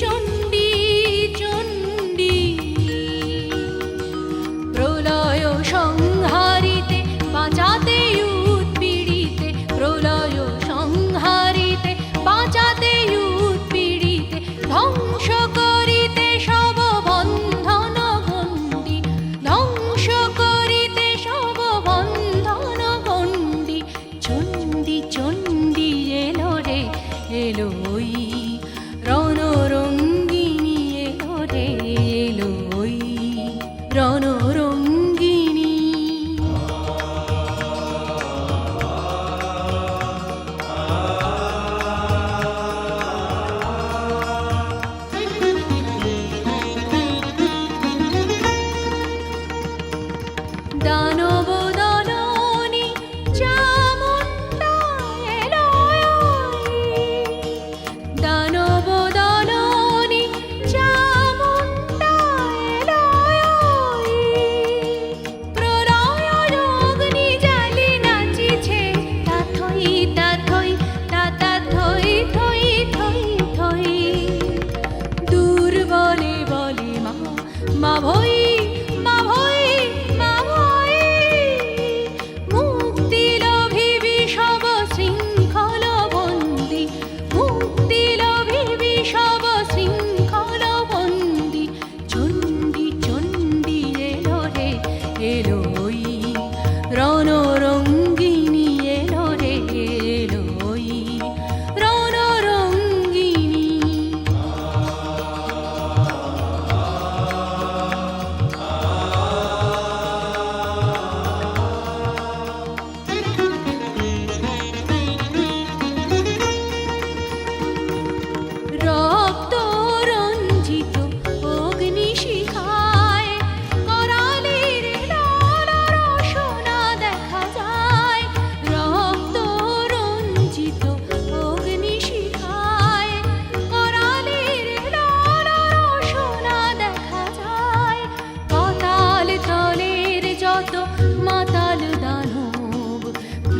চণ্ডী চণ্ডী। প্রলয় সংহারিতে, বাঁচাতে উৎপীড়িতে, প্রলয় সংহারিতে, বাঁচাতে উৎপীড়িতে, ধ্বংস করিতে সব বন্ধন গণ্ডি। ধ্বংস করিতে সব বন্ধন গণ্ডি এলো রে, এলো ওই মা ভই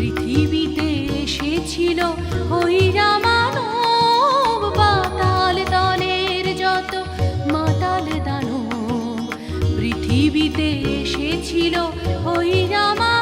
পৃথিবীতে এসেছিল হইরা মানব বাতাল দানের যত মাতাল দানব। পৃথিবীতে এসেছিল হইরা মানব